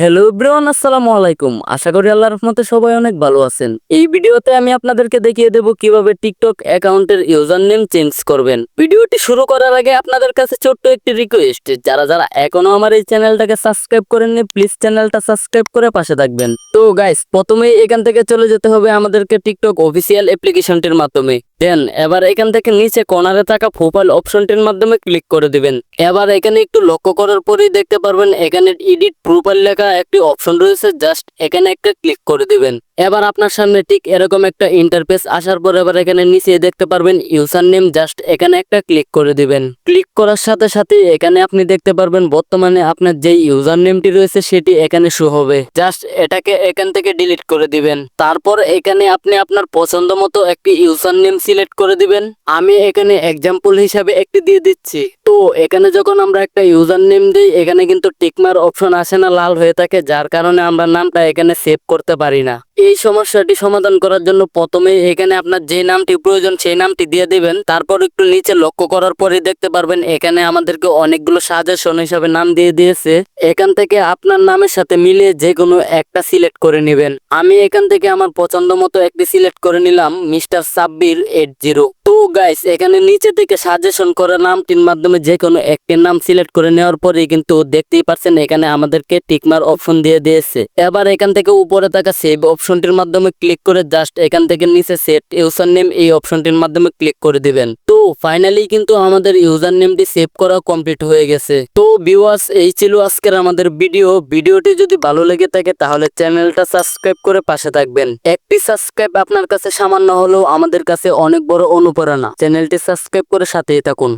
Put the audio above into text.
Hello ব্রন আসসালামু আলাইকুম। আশা করি আল্লাহর রহমতে সবাই অনেক ভালো আছেন। এই ভিডিওতে আমি আপনাদেরকে দেখিয়ে দেব কীভাবে টিকটক অ্যাকাউন্টের ইউজার নেম চেঞ্জ করবেন। ভিডিওটি শুরু করার আগে আপনাদের কাছে ছোট্ট একটি রিকোয়েস্ট যারা যারা এখনও আমার এই চ্যানেলটাকে সাবস্ক্রাইব করেননি প্লিজ চ্যানেলটা সাবস্ক্রাইব করে পাশে থাকবেন। তো গাইস প্রথমেই এখান থেকে চলে যেতে হবে আমাদেরকে টিকটক অফিসিয়াল অ্যাপ্লিকেশনটির মাধ্যমে। দেন, এবার এখান থেকে নিচে কর্নারে থাকা প্রোফাইল অপশনটির মাধ্যমে ক্লিক করে দিবেন। এবার এখানে একটু লক্ষ্য করার পরেই দেখতে পারবেন এখানে এডিট প্রোফাইল লেখা একটি অপশন রয়েছে জাস্ট এখানে একটা ক্লিক করে দিবেন। এবার আপনার সামনে ঠিক এরকম একটা ইন্টারফেস আসার পর এবার এখানে নিচে দেখতে পারবেন ইউজার নেম জাস্ট এখানে একটা ক্লিক করে দিবেন। ক্লিক করার সাথে সাথে এখানে আপনি দেখতে পারবেন বর্তমানে আপনার যে ইউজার নেমটি রয়েছে, সেটি এখানে শো হবে। জাস্ট এটাকে এখান থেকে ডিলিট করে দিবেন। তারপর এখানে আপনি আপনার পছন্দ মতো একটি ইউজার নেম সিলেক্ট করে দিবেন। আমি এখানে এক্সাম্পল হিসাবে একটি দিয়ে দিচ্ছি। তো এখানে যখন আমরা একটা ইউজার নেম দিই, এখানে কিন্তু টিকমার অপশন আসে না, লাল হয়ে থাকে, যার কারণে আমরা নামটা এখানে সেভ করতে পারি না। এই সমস্যাটি সমাধান করার জন্য প্রথমে এখানে আপনার যে নামটি প্রয়োজন, সেই নামটি দিয়ে দিবেন। তারপর একটু নিচে লক্ষ্য করার পরে দেখতে পারবেন, এখানে আমাদেরকে অনেকগুলো সাজেশন হিসাবে নাম দিয়ে দিয়েছে। এখান থেকে আপনার নামের সাথে মিলিয়ে যে কোনো একটা সিলেক্ট করে নেবেন। আমি এখান থেকে আমার পছন্দ মতো একটি সিলেক্ট করে নিলাম mister Sabbir eight zero guys এখানে নিচে থেকে সাজেশন করা নামটির মাধ্যমে যে কোনো একটির নাম সিলেক্ট করে নেওয়ার পরে কিন্তু দেখতেই পারছেন এখানে আমাদেরকে টিকমার অপশন দিয়ে দিয়েছে। এবার এখান থেকে উপরে থাকা সেভ অপশনটির মাধ্যমে ক্লিক করে জাস্ট এখান থেকে নিচে সেট ইউসার নেম এই অপশনটির মাধ্যমে ক্লিক করে দিবেন। ফাইনালি কিন্তু আমাদের ইউজার নেমটি সেভ করা কমপ্লিট হয়ে গেছে। তো ভিউয়ার্স এই ছিল আজকের আমাদের ভিডিও ভিডিওটি যদি ভালো লেগে থাকে, তাহলে চ্যানেলটা সাবস্ক্রাইব করে পাশে থাকবেন। একটি সাবস্ক্রাইব আপনার কাছে সামান্য হলেও আমাদের কাছে অনেক বড় অনুপ্রেরণা। চ্যানেলটি সাবস্ক্রাইব করে সাথেই থাকুন।